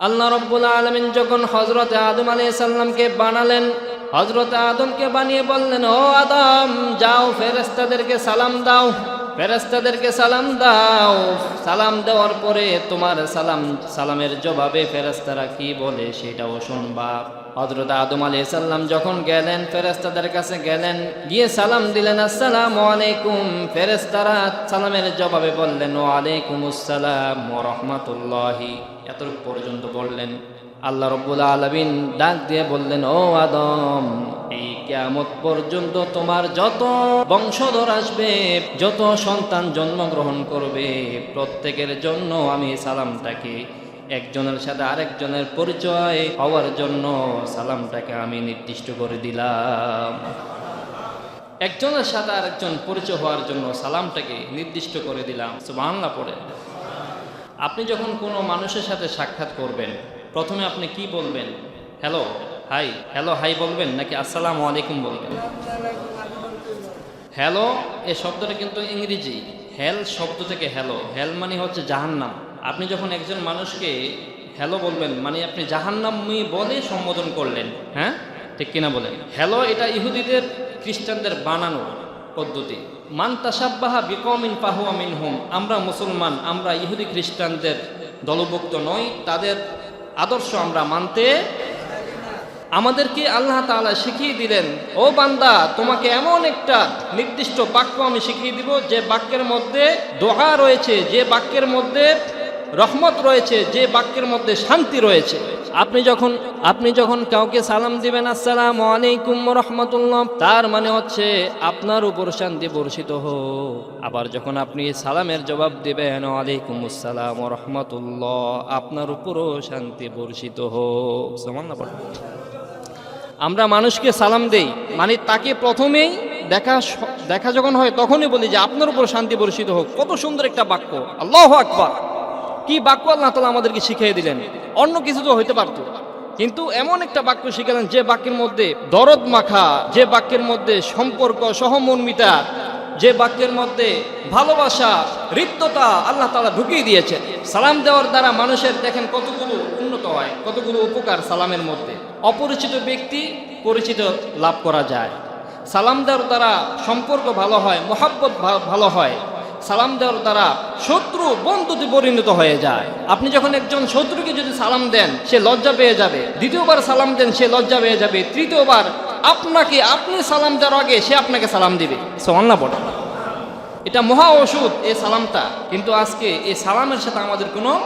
আল্লাহ রব্বুল আলমিন যখন হজরত আদম আলিয়া সাল্লামকে বানালেন হজরত আদমকে বানিয়ে বললেন, ও আদম, যাও ফেরেস্তাদেরকে সালাম দাও ফেরেস্তাদেরকে সালাম দাও। সালাম দেওয়ার পরে তোমার সালাম, সালামের জবাবে ফেরেস্তারা কি বলে সেটাও শুনবা। হজরত আদম আলী সাল্লাম যখন গেলেন ফেরেস্তাদের কাছে গেলেন, গিয়ে সালাম দিলেন, আসসালাম আলাইকুম। ফেরেস্তারা সালামের জবাবে বললেন আলাইকুম আসসালাম রহমতুল্লাহি। এতটুকু পর্যন্ত বললেন। আল্লাহ রব্বুল আলমিন ডাক দিয়ে বললেন, ও আদম, এই কেয়ামত পর্যন্ত তোমার যত বংশধর আসবে, যত সন্তান জন্মগ্রহণ করবে, প্রত্যেকের জন্য আমি সালামটাকে একজনের সাথে আরেকজনের পরিচয় হওয়ার জন্য সালামটাকে আমি নির্দিষ্ট করে দিলাম। একজনের সাথে আরেকজন পরিচয় হওয়ার জন্য সালামটাকে নির্দিষ্ট করে দিলাম। সুবহানাল্লাহ পড়ে। আপনি যখন কোনো মানুষের সাথে সাক্ষাৎ করবেন, প্রথমে আপনি কি বলবেন? হ্যালো, হাই হ্যালো, হাই বলবেন নাকি আসসালামু আলাইকুম বলবেন? হ্যালো, এ শব্দটা কিন্তু ইংরেজি। হেল শব্দ থেকে হ্যালো। হেল মানে হচ্ছে জাহান্নাম। আপনি যখন একজন মানুষকে হ্যালো বলবেন মানে আপনি জাহান্নামি বলে সম্বোধন করলেন হ্যাঁ? ঠিক কিনা বলেন? হ্যালো এটা ইহুদিদের, খ্রিস্টানদের বানানো পদ্ধতি। মান তাসাব্বাহা বিকমিন পাহুয়া মিন হুম আমরা মুসলমান, আমরা ইহুদি খ্রিস্টানদের দলভুক্ত নই, তাদের আদর্শ আমরা মানতে আমাদেরকে আল্লাহ তাআলা শিখিয়ে দিলেন, ও বান্দা, তোমাকে এমন একটা নির্দিষ্ট বাক্য আমি শিখিয়ে দিব, যে বাক্যের মধ্যে দোহা রয়েছে, যে বাক্যের মধ্যে রহমত রয়েছে, যে বাক্যের মধ্যে শান্তি রয়েছে। আপনি যখন আপনি যখন কাউকে সালাম দিবেন, আসসালাম আলাইকুম রহমতুল্লাহ, তার মানে হচ্ছে আপনার উপর শান্তি বর্ষিত হোক। আবার যখন আপনি সালামের জবাব দিবেন আলাইকুম আসসালাম রহমতুল্লাহ, আপনার উপরও শান্তি বর্ষিত হোক। সমান না আমরা মানুষকে সালাম দেই মানে তাকে প্রথমেই দেখা দেখা যখন হয়, তখনই বলি যে আপনার উপর শান্তি বর্ষিত হোক। কত সুন্দর একটা বাক্য। আল্লাহ আকবার। কি বাক্য আল্লাহ তালা আমাদেরকে শিখিয়ে দিলেন? অন্য কিছু তো হইতে পারতো। কিন্তু এমন একটা বাক্য শিখালেন যে বাক্যের মধ্যে দরদ মাখা, যে বাক্যের মধ্যে সম্পর্ক সহমর্মিতা, যে বাক্যের মধ্যে ভালোবাসা হৃদ্যতা আল্লাহ তালা ঢুকিয়ে দিয়েছেন। সালাম দেওয়ার দ্বারা মানুষের দেখেন কতগুলো উন্নত হয়, কতগুলো উপকার সালামের মধ্যে। অপরিচিত ব্যক্তি পরিচিত লাভ করা যায়। সালাম দেওয়ার দ্বারা সম্পর্ক ভালো হয়, মোহাব্বত ভালো হয়। সালাম দেওয়ার দ্বারা শত্রু বন্ধুতে পরিণত হয়ে যায়। আপনি যখন একজন শত্রুকে যদি সালাম দেন, সে লজ্জা পেয়ে যাবে। দ্বিতীয়বার সালাম দেন, সে লজ্জা পেয়ে যাবে। তৃতীয়বার আপনাকে আপনি সালাম দেওয়ার আগে সে আপনাকে সালাম দিবে। সোমান্না পড়ে এটা মহা ওষুধ, এই সালামটা। কিন্তু আজকে এই সালামের সাথে আমাদের কোনো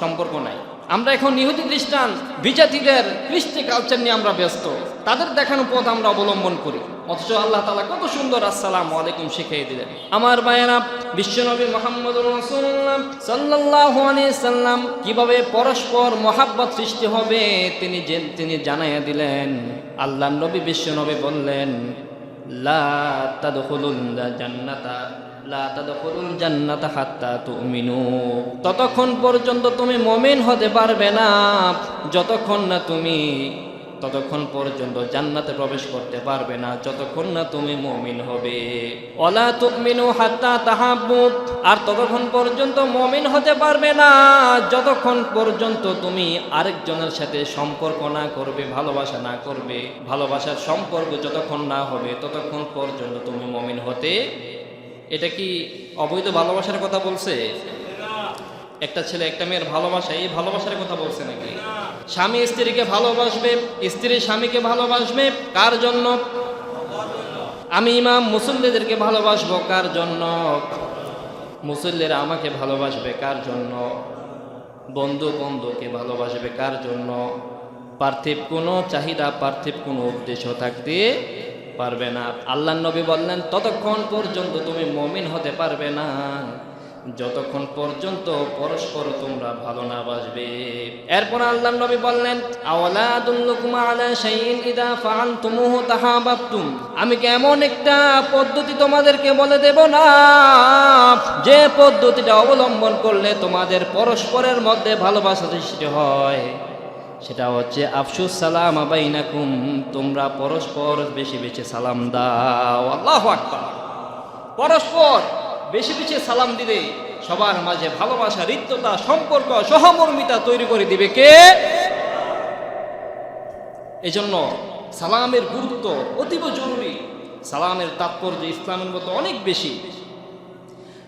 সম্পর্ক নাই। আমরা এখন ইহুদি খ্রিস্টান, বিজাতিদের কৃষ্টি কালচার নিয়ে আমরা ব্যস্ত। তাদের দেখানো পথ আমরা অবলম্বন করি। অথচ আল্লাহ তালা কত সুন্দর আসসালাম আলাইকুম শিখিয়ে দিলেন। আমার বায়না বিশ্বনবী মোহাম্মদ রসুল্লাহ সাল্লাহ সাল্লাম কীভাবে পরস্পর মহাব্বত সৃষ্টি হবে তিনি তিনি জানাইয়া দিলেন। আল্লাহ নবী বিশ্বনবী বললেন, লা জান্নাতা। ততক্ষণ পর্যন্ত তুমি মুমিন হতে পারবে না। যতক্ষণ না তুমি, ততক্ষণ পর্যন্ত জান্নাতে প্রবেশ করতে পারবে না। যতক্ষণ না তুমি মুমিন হবে। ওলা তুমিনু হাত্তা তাহাব্বু। আর ততক্ষণ পর্যন্ত মুমিন হতে পারবে না। যতক্ষণ পর্যন্ত তুমি আরেকজনের সাথে সম্পর্ক না করবে, ভালোবাসা না করবে, ভালোবাসার সম্পর্ক যতক্ষণ না হবে, ততক্ষণ পর্যন্ত তুমি মমিন হতে এটা কি অবৈধ ভালোবাসার কথা বলছে? একটা ছেলে, একটা মেয়ের ভালোবাসা, এই ভালোবাসার কথা বলছে নাকি? স্বামী স্ত্রীকে ভালোবাসবে, স্ত্রী স্বামীকে ভালোবাসবে, কার জন্য? আমি ইমাম, মুসল্লিদেরকে ভালোবাসবো, কার জন্য? মুসল্লিরা আমাকে ভালোবাসবে, কার জন্য? বন্ধু বন্ধুকে ভালোবাসবে, কার জন্য? পার্থিব কোনো চাহিদা, পার্থিব কোনো উদ্দেশ্য থাকতে পারবে না। আল্লাহ নবী বললেন, ততক্ষণ পর্যন্ত তুমি মমিন হতে পারবে না। যতক্ষণ পর্যন্ত পরস্পর তোমরা ভালো না বাসবে এরপর আল্লাহ নবী বললেন আমি কি এমন একটা পদ্ধতি তোমাদেরকে বলে দেব না? যে পদ্ধতিটা অবলম্বন করলে তোমাদের পরস্পরের মধ্যে ভালোবাসা সৃষ্টি হয়। সেটা হচ্ছে আফসুস সালাম আবাইনাকুম তোমরা পরস্পর বেশি বেশি সালাম দাও। আল্লাহ আকবার। পরস্পর বেশি বেশি সালাম দিলে সবার মাঝে ভালোবাসা, হৃদ্যতা, সম্পর্ক, সহমর্মিতা তৈরি করে দিবে কে? এজন্য সালামের গুরুত্ব অতীব জরুরি। সালামের তাৎপর্য ইসলামের মতো অনেক বেশি।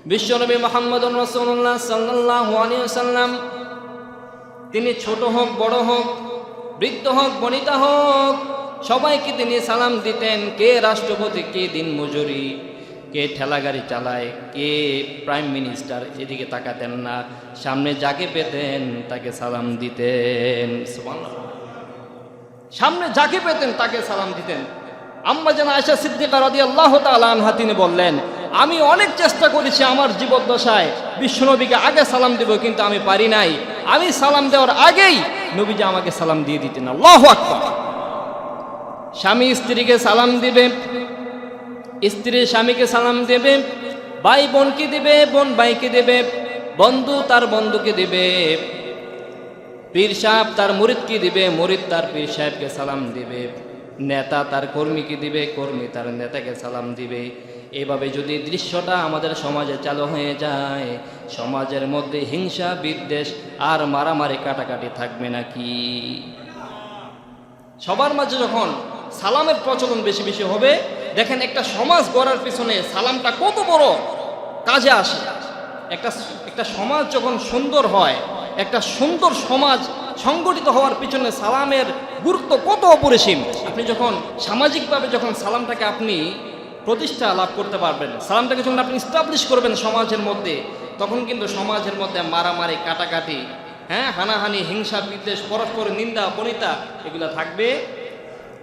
বিশ্বনবী মোহাম্মদ রসুল্লাহ সাল্লাহ সাল্লাম তিনি ছোট হোক, বড় হোক, বৃদ্ধ হোক, বনিতা হোক, সবাইকে তিনি সালাম দিতেন, কে রাষ্ট্রপতি, কে দিন মজুরি কে ঠেলাগাড়ি চালায়, কে প্রাইম মিনিস্টার, এদিকে তাকাতেন না, সামনে যাকে পেতেন তাকে সালাম দিতেন। সামনে যাকে পেতেন তাকে সালাম দিতেন। আম্মা যেন আয়সা সিদ্দিকা রাদি আল্লাহ আনহা তিনি বললেন, আমি অনেক চেষ্টা করেছি আমার জীবদ্দশায়, বিশ্বনবীকে আগে সালাম দেব, কিন্তু আমি পারি নাই। আমি সালাম দেওয়ার আগেই নবীজি আমাকে সালাম দিয়ে দিতেন। আল্লাহ আকবার। স্বামী স্ত্রীকে সালাম দিবে, স্ত্রী স্বামীকে সালাম দেবে, ভাই বোনকে দেবে, বোন ভাইকে দেবে, বন্ধু তার বন্ধুকে দেবে, পীর সাহেব তার মুরিদকে দিবে, মুরিদ তার পীর সাহেবকে সালাম দিবে, নেতা তার কর্মীকে দিবে, কর্মী তার নেতাকে সালাম দিবে। এভাবে যদি দৃশ্যটা আমাদের সমাজে চালু হয়ে যায় সমাজের মধ্যে হিংসা, বিদ্বেষ আর মারামারি কাটাকাটি থাকবে নাকি? সবার মাঝে যখন সালামের প্রচলন বেশি বেশি হবে, দেখেন একটা সমাজ গড়ার পিছনে সালামটা কত বড় কাজে আসে। একটা একটা সমাজ যখন সুন্দর হয়, একটা সুন্দর সমাজ সংগঠিত হওয়ার পিছনে সালামের গুরুত্ব কত অপরিসীম? আপনি যখন সামাজিকভাবে যখন সালামটাকে আপনি প্রতিষ্ঠা লাভ করতে পারবেন, সালামটাকে যখন আপনি স্টাবলিশ করবেন সমাজের মধ্যে তখন কিন্তু সমাজের মধ্যে মারামারি কাটাকাটি হ্যাঁ হানাহানি হিংসা বিদ্বেষ পরস্পর নিন্দা বনিতা এগুলো থাকবে।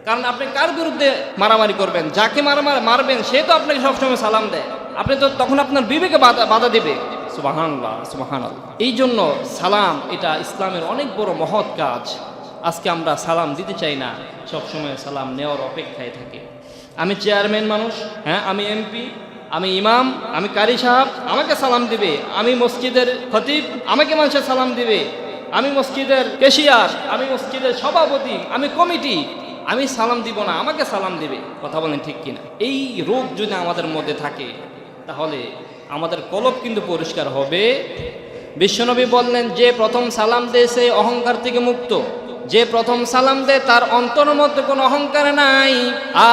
কারণ আপনি কার বিরুদ্ধে মারামারি করবেন? যাকে মারামারি মারবেন সে তো আপনাকে সবসময় সালাম দেয়। আপনি তো তখন আপনার বিবেকে বাধা বাধা দেবে। সুবাহান্লাহ সুবাহান এই জন্য সালাম এটা ইসলামের অনেক বড় মহৎ কাজ। আজকে আমরা সালাম দিতে চাই না সবসময় সালাম নেওয়ার অপেক্ষায় থাকে। আমি চেয়ারম্যান মানুষ হ্যাঁ আমি এমপি আমি ইমাম, আমি কারি সাহেব, আমাকে সালাম দিবে। আমি মসজিদের খতিব, আমাকে মানুষের সালাম দিবে। আমি মসজিদের কেশিয়ার, আমি মসজিদের সভাপতি, আমি কমিটি। আমি সালাম দিব না, আমাকে সালাম দিবে। কথা বলেন ঠিক কিনা? এই রোগ যদি আমাদের মধ্যে থাকে, তাহলে আমাদের কলব কিন্তু পরিষ্কার হবে। বিশ্বনবী বললেন, যে প্রথম সালাম দেয় সে অহংকার থেকে মুক্ত। যে প্রথম সালাম দেয়, তার অন্তরের মধ্যে কোনো অহংকার নাই।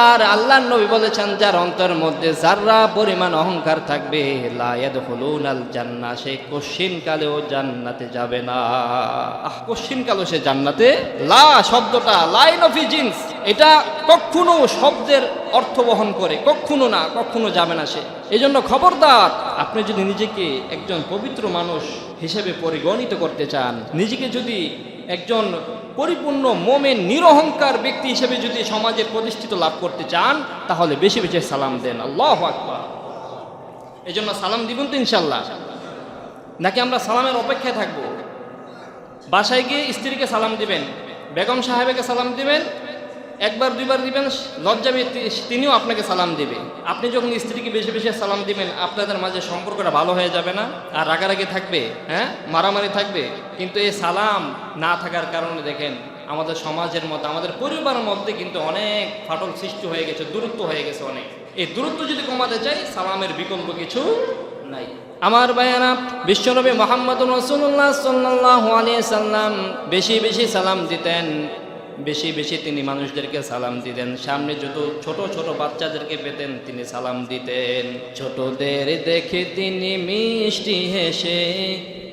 আর আল্লাহ নবী বলেছেন, যার অন্তরের মধ্যে যার্রা পরিমাণ অহংকার থাকবে লায়াদ হলুন আল জান্না সে কশিন কালেও জান্নাতে যাবে না। কশিন কালেও সে জান্নাতে? লা শব্দটা, লাইন অফ জিন্স এটা কখনো শব্দের অর্থ বহন করে, কখনো না, কখনো যাবে না সে। এই জন্য খবরদার, আপনি যদি নিজেকে একজন পবিত্র মানুষ হিসেবে পরিগণিত করতে চান, নিজেকে যদি একজন পরিপূর্ণ মোমেন নিরহংকার ব্যক্তি হিসেবে যদি সমাজে প্রতিষ্ঠিত লাভ করতে চান, তাহলে বেশি বেশি সালাম দেন। আল্লাহ আকবর। এই জন্য সালাম দিবেন তো ইনশাল্লাহ নাকি আমরা সালামের অপেক্ষায় থাকব? বাসায় গিয়ে স্ত্রীকে সালাম দিবেন, বেগম সাহেবকে সালাম দিবেন একবার, দুইবার দিবেন, লজ্জা তিনিও আপনাকে সালাম দিবে। আপনি যখন স্ত্রীকে বেশি বেশি সালাম দিবেন, আপনাদের মাঝে সম্পর্কটা ভালো হয়ে যাবে না? আর রাগারাগি থাকবে হ্যাঁ? মারামারি থাকবে। কিন্তু এই সালাম না থাকার কারণে দেখেন, আমাদের সমাজের মধ্যে, আমাদের পরিবারের মধ্যে কিন্তু অনেক ফাটল সৃষ্টি হয়ে গেছে, দূরত্ব হয়ে গেছে অনেক। এই দূরত্ব যদি কমাতে চাই, সালামের বিকল্প কিছু নাই। আমার ভাইয়ারা, বিশ্বনবী মোহাম্মদ রসুল্লাহ সাল্লাহ সাল্লাম বেশি বেশি সালাম দিতেন। বেশি বেশি তিনি মানুষদেরকে সালাম দিতেন। সামনে যত ছোট ছোট বাচ্চাদেরকে পেতেন, তিনি সালাম দিতেন। ছোটদের দেখে তিনি মিষ্টি হেসে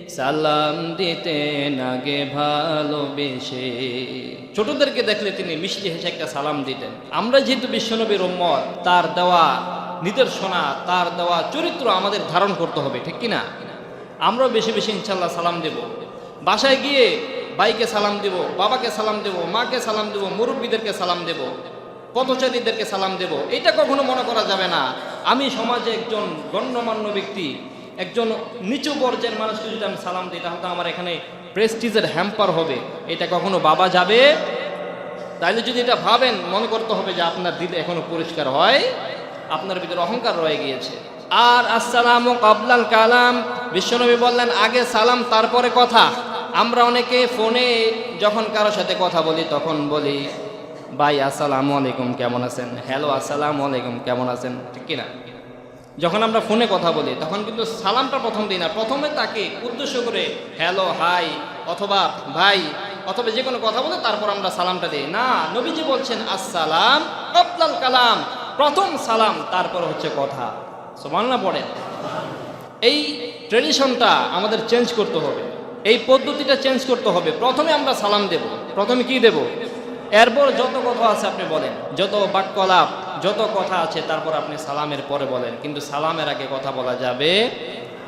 সালাম দিতেন আগে ভালোবেসে। ছোটদেরকে দেখলে তিনি মিষ্টি হেসে একটা সালাম দিতেন। আমরা যেহেতু বিশ্বনবীর উম্মত, তার দেওয়া নিদর্শনা, তার দেওয়া চরিত্র আমাদের ধারণ করতে হবে, ঠিক কি না আমরাও বেশি বেশি ইনশাল্লাহ সালাম দেব। বাসায় গিয়ে ভাইকে সালাম দেব, বাবাকে সালাম দেব, মাকে সালাম দেব, মুরব্বীদেরকে সালাম দেব, পথচারীদেরকে সালাম দেব, এটা কখনো মনে করা যাবে না। আমি সমাজে একজন গণ্যমান্য ব্যক্তি, একজন নিচু পর্যায়ের মানুষকে যদি আমি সালাম দিই, তাহলে তো আমার এখানে প্রেস্টিজের হ্যাম্পার হবে। এটা কখনো বাবা যাবে? তাইলে যদি এটা ভাবেন, মনে করতে হবে যে আপনার দিল এখনও পরিষ্কার হয়, আপনার ভিতরে অহংকার রয়ে গিয়েছে। আর আসসালামু কাবলাল কালাম, বিশ্বনবী বললেন, আগে সালাম, তারপরে কথা। আমরা অনেকে ফোনে যখন কারোর সাথে কথা বলি, তখন বলি, ভাই, আসসালামু আলাইকুম, কেমন আছেন? হ্যালো, আসসালামু আলাইকুম, কেমন আছেন? ঠিক কিনা? যখন আমরা ফোনে কথা বলি, তখন কিন্তু সালামটা প্রথম দিই না। প্রথমে তাকে উদ্দেশ্য করে, হ্যালো, হাই, অথবা, ভাই, অথবা যে কোনো কথা বলে তারপর আমরা সালামটা দিই। না, নবীজি বলছেন, আসসালাম কপ্লাল কালাম। প্রথম সালাম, তারপর হচ্ছে কথা। সমান না পড়েন। এই ট্রেডিশনটা আমাদের চেঞ্জ করতে হবে। এই পদ্ধতিটা চেঞ্জ করতে হবে। প্রথমে আমরা সালাম দেব। প্রথমে কি দেব? এরপর যত কথা আছে আপনি বলেন। যত বাক্যলাপ, যত কথা আছে, তারপর আপনি সালামের পরে বলেন। কিন্তু সালামের আগে কথা বলা যাবে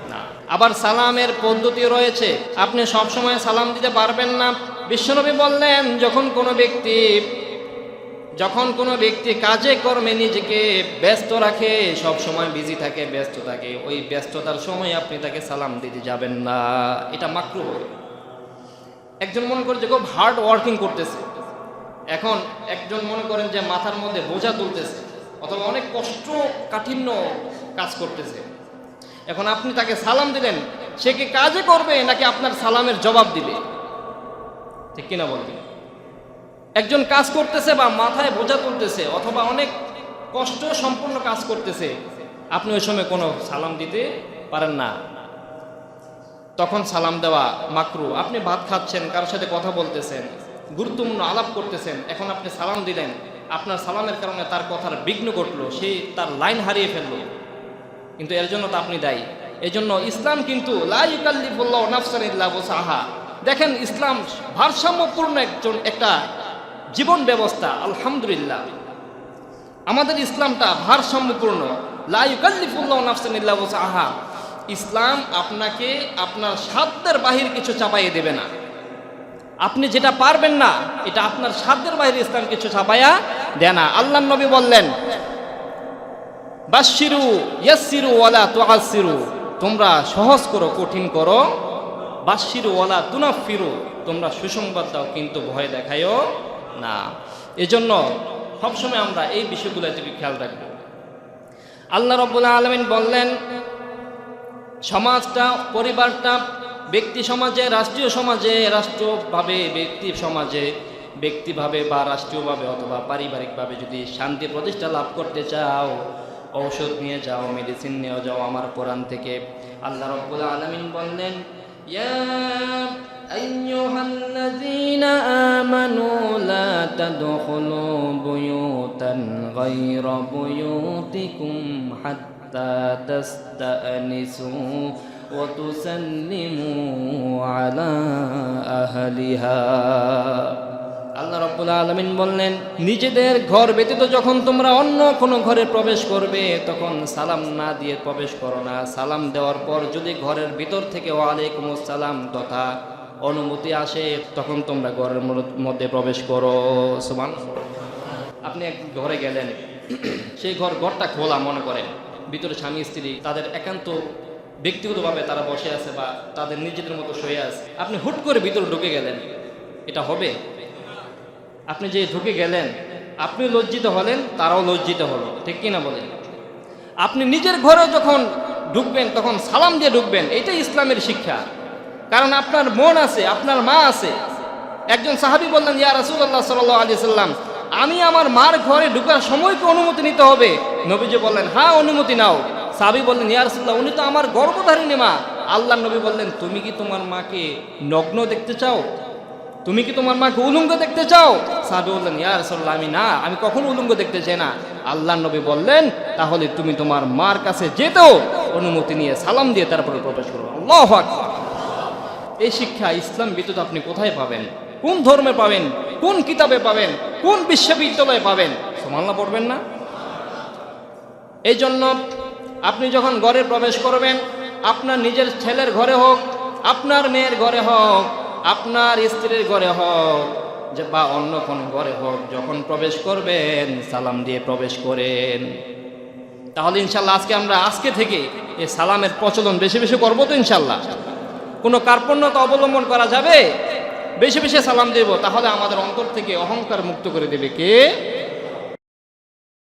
না। আবার সালামের পদ্ধতি রয়েছে। আপনি সবসময় সালাম দিতে পারবেন না। বিশ্বনবী বললেন, যখন কোনো ব্যক্তি যখন কোনো ব্যক্তি কাজে কর্মে নিজেকে ব্যস্ত রাখে, সব সময় বিজি থাকে, ব্যস্ত থাকে, ওই ব্যস্ততার সময় আপনি তাকে সালাম দিতে যাবেন না। এটা মাকরু একজন মনে করে যে খুব হার্ড ওয়ার্কিং করতেছে। এখন একজন মনে করেন যে মাথার মধ্যে বোঝা তুলতেছে, অথবা অনেক কষ্ট, কাঠিন্য কাজ করতেছে। এখন আপনি তাকে সালাম দিলেন, সে কি কাজে করবে নাকি আপনার সালামের জবাব দিবে? ঠিক কিনা বলবেন? একজন কাজ করতেছে বা মাথায় বোঝা তুলতেছে অথবা অনেক কষ্ট সম্পূর্ণ কাজ করতেছে, আপনি ওই সময় কোনো সালাম দিতে পারেন না। তখন সালাম দেওয়া মাকরু, আপনি ভাত খাচ্ছেন, কারোর সাথে কথা বলতেছেন, গুরুত্বপূর্ণ আলাপ করতেছেন, এখন আপনি সালাম দিলেন, আপনার সালামের কারণে তার কথার বিঘ্ন ঘটলো, সে তার লাইন হারিয়ে ফেলল। কিন্তু এর জন্য তো আপনি দায়ী। এই জন্য ইসলাম কিন্তু লাইকাল্লিফুল্লাহ নাফসানিল্লাহ সাহা দেখেন ইসলাম ভারসাম্যপূর্ণ একজন, একটা জীবন ব্যবস্থা, আলহামদুলিল্লাহ। আমাদের ইসলামটা ভারসাম্যপূর্ণ। লাইকাল্লিফুল্লাহ সাহা ইসলাম আপনাকে আপনার সাধ্যের বাহির কিছু চাপাইয়ে দেবে না। আপনি যেটা পারবেন না, এটা আপনার সাধ্যের বাহিরে ইসলাম কিছু চাপাইয়া দেয় না। আল্লাহ নবী বললেন বাশিরু ইয়াসিরু ওয়ালা তুআসিরু তোমরা সহজ করো, কঠিন করো। বাশিরু ওয়ালা তুনাফিরু তোমরা সুসংবাদ দাও, কিন্তু ভয় দেখায়ও না। এজন্য সবসময় আমরা এই বিষয়গুলো থেকে খেয়াল রাখব। আল্লাহ রব্বুল আলমিন বললেন, সমাজটা, পরিবারটা, ব্যক্তি সমাজে, রাষ্ট্রীয় সমাজে, রাষ্ট্রভাবে, ব্যক্তি সমাজে, ব্যক্তিভাবে বা রাষ্ট্রীয়ভাবে অথবা পারিবারিকভাবে যদি শান্তি প্রতিষ্ঠা লাভ করতে চাও, ঔষধ নিয়ে যাও মেডিসিন নিয়ে যাও, আমার কোরআন থেকে আল্লাহ রব্বুল আলমিন বললেন, ইয়া أيها الذين آمنوا لا تدخلوا بيوتا غير بيوتكم حتى تستأنسوا وتسلموا على أهلها আল্লাহ রব্বুল আলমিন বললেন নিজেদের ঘর ব্যতীত যখন তোমরা অন্য কোনো ঘরে প্রবেশ করবে তখন সালাম না দিয়ে প্রবেশ করো না সালাম দেওয়ার পর যদি ঘরের ভিতর থেকে ওয়ালাইকুম সালাম তথা অনুমতি আসে, তখন তোমরা ঘরের মধ্যে প্রবেশ করো। সমান আপনি এক ঘরে গেলেন, সেই ঘর, ঘরটা খোলা মনে করেন। ভিতরে স্বামী, স্ত্রী, তাদের একান্ত ব্যক্তিগতভাবে তারা বসে আছে বা তাদের নিজেদের মতো শুয়ে আছে। আপনি হুট করে ভিতরে ঢুকে গেলেন, এটা হবে? আপনি যে ঢুকে গেলেন, আপনি লজ্জিত হলেন, তারাও লজ্জিত হলো, ঠিক কিনা বলেন? আপনি নিজের ঘরে যখন ঢুকবেন, তখন সালাম দিয়ে ঢুকবেন, এটাই ইসলামের শিক্ষা। কারণ আপনার মন আছে, আপনার মা আছে। একজন সাহাবি বললেন, ইয়া রাসুল্লাহ সাল আলি সাল্লাম আমি আমার মার ঘরে ঢুকার সময়কে অনুমতি নিতে হবে। নবীজি বললেন হ্যাঁ অনুমতি নাও। সাহাবি বললেন, ইয়া রাসুল্লাহ উনি তো আমার গর্ভধারিণী মা। আল্লাহ নবী বললেন, তুমি কি তোমার মাকে নগ্ন দেখতে চাও? তুমি কি তোমার মাকে উলঙ্গ দেখতে চাও? সাহাবি বললেন, ইয়া রাসুল্লাহ আমি না, আমি কখনো উলঙ্গ দেখতে চাই না। আল্লাহ নবী বললেন, তাহলে তুমি তোমার মার কাছে যেতেও অনুমতি নিয়ে সালাম দিয়ে তারপরে প্রবেশ করো। আল্লাহ আকবার। এই শিক্ষা ইসলাম বিদ্যুৎ আপনি কোথায় পাবেন? কোন ধর্মে পাবেন? কোন কিতাবে পাবেন? কোন বিশ্ববিদ্যালয়ে পাবেন? সমাল্লা পড়বেন না। এই জন্য আপনি যখন ঘরে প্রবেশ করবেন, আপনার নিজের ছেলের ঘরে হোক, আপনার মেয়ের ঘরে হোক, আপনার স্ত্রীর ঘরে হোক বা অন্য কোনো ঘরে হোক, যখন প্রবেশ করবেন, সালাম দিয়ে প্রবেশ করেন। তাহলে ইনশাল্লাহ আজকে আমরা আজকে থেকে এই সালামের প্রচলন বেশি বেশি করব তো ইনশাল্লাহ। কোনো কার্পণ্যতা অবলম্বন করা যাবে? বেশি বেশি সালাম দেব, তাহলে আমাদের অন্তর থেকে অহংকার মুক্ত করে দেবে কে?